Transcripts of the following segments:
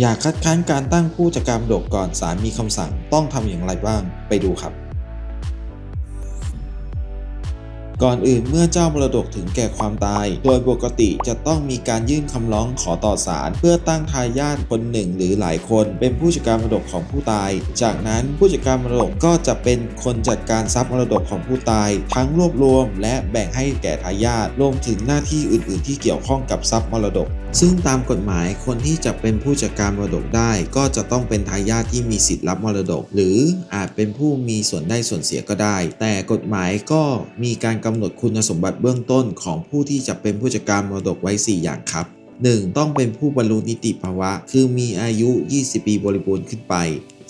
อยากคัดค้านการตั้งผู้จัดการมรดกก่อนศาลมีคำสั่งต้องทำอย่างไรบ้างไปดูครับ ก่อนอื่นเมื่อเจ้ามรดกถึงแก่ความตาย โดยปกติจะต้องมีการยื่นคำร้องขอต่อศาลเพื่อตั้งทายาทคนหนึ่งหรือหลายคน เป็นผู้จัดการมรดกของผู้ตาย จากนั้นผู้จัดการมรดกก็จะเป็นคนจัดการทรัพย์มรดกของผู้ตาย ทั้งรวบรวม และแบ่งให้แก่ทายาทรวมถึงหน้าที่อื่น ๆ ที่เกี่ยวข้องกับทรัพย์มรดก ซึ่งตามกฎหมายคนที่จะเป็นผู้จัดการมรดกได้ ก็จะต้องเป็นทายาทที่มีสิทธิ์รับมรดก หรืออาจเป็นผู้มีส่วนได้ส่วนเสียก็ได้ แต่กฎหมายก็มีการกำหนดคุณสมบัติเบื้องต้นของผู้ที่จะเป็นผู้จัดการมรดกไว้ 4 อย่างครับ 1. ต้องเป็นผู้บรรลุนิติภาวะ คือมีอายุ 20 ปีบริบูรณ์ขึ้นไป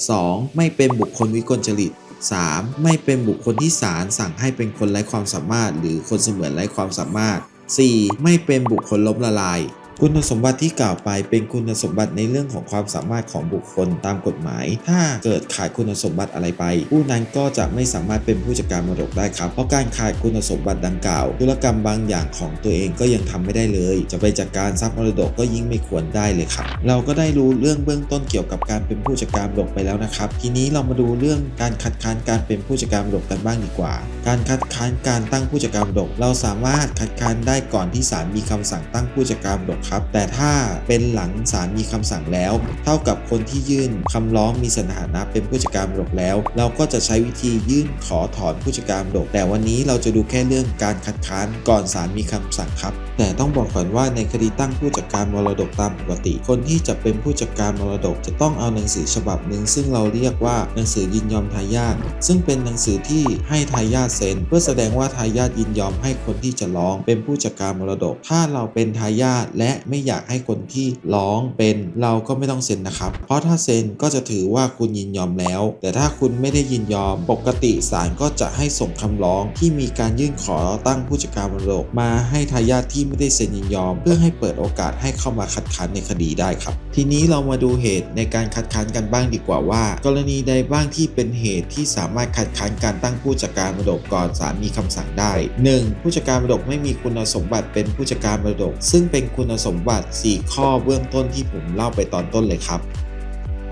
2. ไม่เป็นบุคคลวิกลจริต 3. ไม่เป็นบุคคลที่ศาลสั่งให้เป็นคนไร้ความสามารถ หรือคนเสมือนไร้ความสามารถ 4. ไม่เป็นบุคคลล้มละลาย คุณสมบัติที่กล่าวไปเป็นคุณสมบัติในเรื่องของความสามารถของบุคคลตามกฎหมาย ถ้าเกิดขาดคุณสมบัติอะไรไป ผู้นั้นก็จะไม่สามารถเป็นผู้จัดการมรดกได้ครับ เพราะการขาดคุณสมบัติดังกล่าว ธุรกรรมบางอย่างของตัวเองก็ยังทำไม่ได้เลย จะไปจัดการทรัพย์มรดกก็ยิ่งไม่ควรได้เลยครับ เราก็ได้รู้เรื่องเบื้องต้นเกี่ยวกับการเป็นผู้จัดการมรดกไปแล้วนะครับ ทีนี้เรามาดูเรื่องการคัดค้านการเป็นผู้จัดการมรดกกันบ้างดีกว่า การคัดค้านการตั้งผู้จัดการมรดก เราสามารถคัดค้านได้ก่อนที่ศาลมีคำสั่งตั้งผู้จัดการมรดกครับ แต่ถ้าเป็นหลังศาลมีคำสั่งแล้ว เท่ากับคนที่ยื่นคำร้องมีสถานะเป็นผู้จัดการมรดกแล้ว เราก็จะใช้วิธียื่นขอถอนผู้จัดการมรดก แต่วันนี้เราจะดูแค่เรื่องการคัดค้านก่อนศาลมีคำสั่งครับ แต่ต้องบอกก่อนว่าในคดีตั้งผู้จัดการมรดกตามปกติ คนที่จะเป็นผู้จัดการมรดก จะต้องเอาหนังสือฉบับหนึ่งซึ่งเราเรียกว่าหนังสือยินยอมทายาทซึ่งเป็นหนังสือที่ให้ทายาทเซ็น เพื่อแสดงว่าทายาทยินยอมให้คนที่จะร้องเป็นผู้จัดการมรดก ถ้าเราเป็นทายาทและไม่อยากให้คนที่ร้องเป็นเราก็ไม่ต้องเซ็นนะครับ เพราะถ้าเซ็นก็จะถือว่าคุณยินยอมแล้ว แต่ถ้าคุณไม่ได้ยินยอม ปกติศาลก็จะให้ส่งคำร้องที่มีการยื่นขอตั้งผู้จัดการมรดกมาให้ทายาทที่ไม่ได้เซ็นยินยอม เพื่อให้เปิดโอกาสให้เข้ามาคัดค้านในคดีได้ครับ ทีนี้เรามาดูเหตุในการคัดค้านกันบ้างดีกว่าว่า กรณีใดบ้างที่เป็นเหตุที่สามารถคัดค้านการตั้งผู้จัดการมรดกก่อนศาลมีคำสั่งได้ 1. ผู้จัดการมรดกไม่มีคุณสมบัติเป็นผู้จัดการมรดก ซึ่งเป็นคุณสมบัติ 4 ข้อเบื้องต้นที่ผมเล่าไปตอนต้นเลยครับ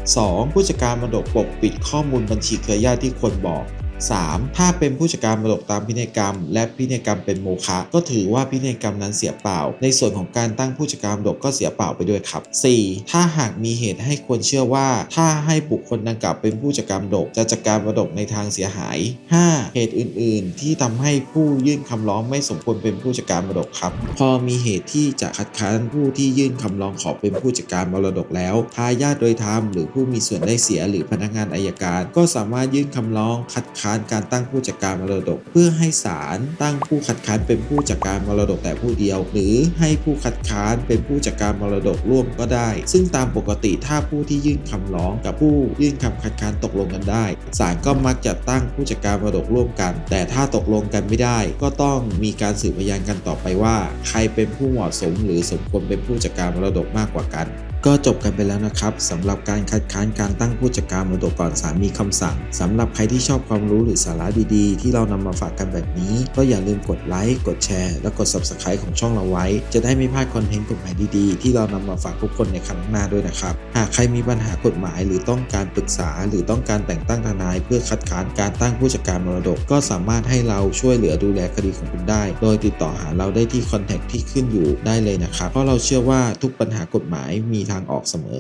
2. ผู้จัดการมรดกปกปิดข้อมูลบัญชีเครือญาติที่ควรบอก 3. ถ้าเป็นผู้จัดการมรดกตามพินัยกรรม และพินัยกรรมเป็นโมฆะก็ถือว่าพินัยกรรมนั้นเสียเปล่า ในส่วนของการตั้งผู้จัดการมรดกก็เสียเปล่าไปด้วยครับ 4. ถ้าหากมีเหตุให้ควรเชื่อว่า ถ้าให้บุคคลดังกล่าวเป็นผู้จัดการมรดกจะจัดการมรดกในทางเสียหาย 5. เหตุอื่น ๆ ที่ทำให้ผู้ยื่นคำร้องไม่สมควรเป็นผู้จัดการมรดกครับ พอมีเหตุที่จะคัดค้านผู้ที่ยื่นคำร้องขอเป็นผู้จัดการมรดกแล้วทายาทโดยธรรมหรือผู้มีส่วนได้เสียหรือพนักงานอายการ ก็สามารถยื่นคำร้องคัดค้านการตั้งผู้จัดการมรดก เพื่อให้ศาลตั้งผู้คัดค้านเป็นผู้จัดการมรดกแต่ผู้เดียว หรือให้ผู้คัดค้านเป็นผู้จัดการมรดกร่วมก็ได้ ซึ่งตามปกติถ้าผู้ที่ยื่นคำร้องกับผู้ยื่นคำคัดค้านตกลงกันได้ศาลก็มักจะตั้งผู้จัดการมรดกร่วมกัน แต่ถ้าตกลงกันไม่ได้ ก็ต้องมีการสืบพยานกันต่อไปว่า ใครเป็นผู้เหมาะสม หรือสมควรเป็นผู้จัดการมรดกมากกว่ากัน ก็จบกันไปแล้วนะครับสำหรับการคัดค้านการตั้งผู้จัดการมรดกก่อนศามีคำสั่งสำหรับใครที่ชอบความรู้หรือสาระดีๆ ที่เรานำมาฝากกันแบบนี้ ก็อย่าลืมกดไลค์ กดแชร์ และกด subscribe ของช่องเราไว้ จะได้ไม่พลาดคอนเทนต์กฎหมายดีๆ ที่เรานำมาฝากทุกคนในครั้งหน้าด้วยนะครับ หากใครมีปัญหากฎหมาย หรือต้องการปรึกษา หรือต้องการแต่งตั้งทนาย เพื่อคัดค้านการตั้งผู้จัดการมรดก ก็สามารถให้เราช่วยเหลือดูแลคดีของคุณได้ โดยติดต่อหาเราได้ที่คอนแทคที่ขึ้นอยู่ได้เลยนะครับเพราะเราเชื่อว่าทุกปัญหากฎหมายมีทางออกเสมอ